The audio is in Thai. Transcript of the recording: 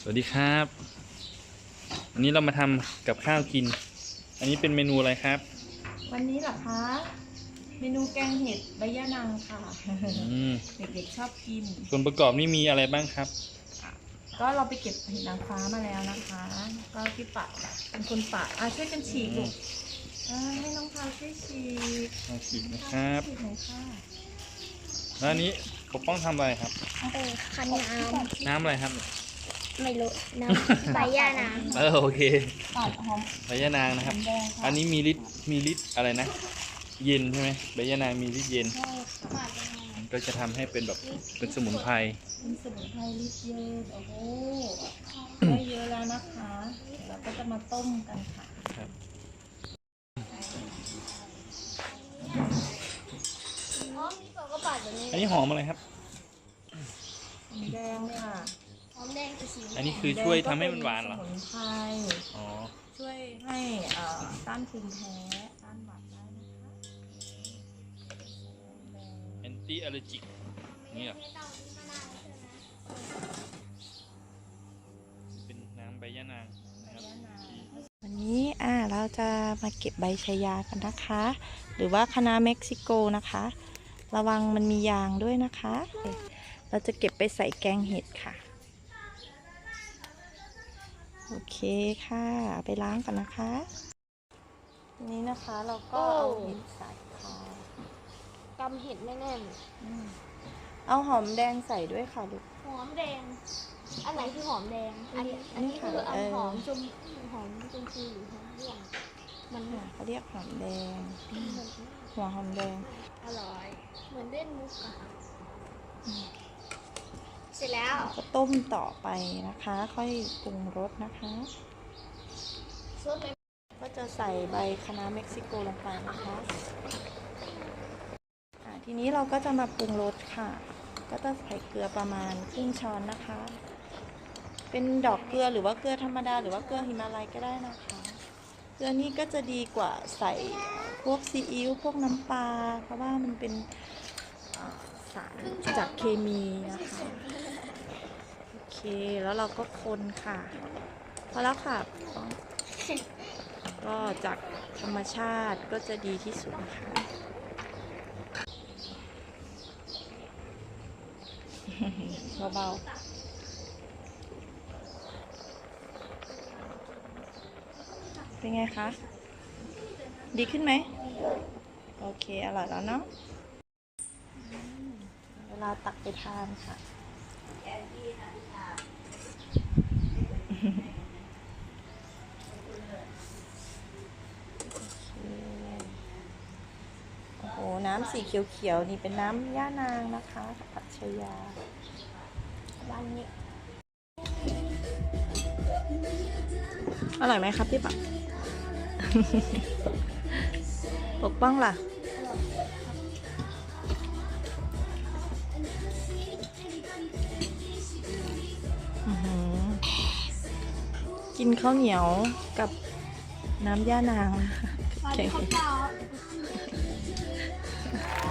สวัสดีครับวันนี้เรามาทำกับข้าวกิน อันนี้เป็นเมนูอะไรครับ วันนี้เหรอคะ เมนูแกงเห็ดใบย่านางค่ะอืมเด็กๆชอบกิน ส่วนประกอบนี่มีอะไรบ้างครับ ก็เราไปเก็บเห็ดนางฟ้ามาแล้วนะคะ ก็พี่ปะเป็นคนปะอะช่วยกันฉีกลูกอ่าให้น้องพาวช่วยฉีกมาสิบนะครับฉีกหน่อยค่ะแล้วอันนี้ปกป้องทำอะไรครับ เออคันน้น้ำอะไรครับำ ไม่รู้น้ำใบย่านางเออโอเคตัดหอมใบยะนางนะหคอรับมแดงค่ะอันนี้มีฤทธิ์มีฤทธิ์อะไรนะ เย็นใช่ไหมใบยะนางมีฤทธิ์เย็นใช่ค่ะมันก็จะทำให้เป็นแบบเป็นสมุนไพรเป็นสมุนไพรลิตรเยอะโอ้โหได้เยอะแล้วนะคะเดี๋ยวเราก็จะมาต้มกันค่ะครับ อ๋อมีปกระปัดแบบนี้อันนี้หอมอะไรครับ หอมแดงค่ะห อมแดงกับสีอันนี้คือช่วยทำให้มันหวานเหรอสมุนไพร อ๋อ ช่วยให้เอ่อต้านภูมิแพ้ต้านหวัดได้นะคะ แอนตี้อ l ลเลจิกนี่เหรอเป็นน้ำใบยะนางนะครับที่ วันนี้อ่าเราจะมาเก็บใบชายากันนะคะ หรือว่าคณะเม็กซิโกนะคะ ระวังมันมียางด้วยนะคะ เราจะเก็บไปใส่แกงเห็ดค่ะ โอเคค่ะเอาไปล้างก่อนนะคะทีนี้นะคะเราก็เอาเห็ดใส่ค่ะกำเห็ดไม่แน่น อืมเอาหอมแดงใส่ด้วยค่ะลูก หอมแดง อันไหนคือหอมแดง อันนี้อันนี้คือเอาเออหอมชมหอมชมพูหรือหอมม่วงมันค่ะเขาเรียกหอมแดงเหมือนหัวหอมแดง อร่อย เหมือนเล่นมุกอะค่ะเสร็จแล้ว ก็ต้มต่อไปนะคะ ค่อยปรุงรสนะคะก็จะใส่ใบคะน้าเม็กซิโกลงไปนะคะทีนี้เราก็จะมาปรุงรสค่ะ ก็จะใส่เกลือประมาณครึ่งช้อนนะคะ เป็นดอกเกลือหรือว่าเกลือธรรมดา หรือว่าเกลือหิมาลัยก็ได้นะคะ เกลือนี้ก็จะดีกว่าใส่พวกซีอิ๊วพวกน้ำปลาเพราะว่ามันเป็นสารจากเคมีนะคะ แล้วเราก็คนค่ะ พอแล้วค่ะ ก็จากธรรมชาติก็จะดีที่สุดนะคะเบาๆเป็นไงคะ ดีขึ้นไหม โอเค อร่อยแล้วเนาะ เวลาตักไปทานค่ะ โอ้โห น้ำสีเขียวๆนี่เป็นน้ำย่านางนะคะผัดชยาวันนี้อร่อยไหมครับพี่ปักปกป้องล่ะอือหือกินข้าวเหนียวกับน้ำย่านางแข็ง Thank you.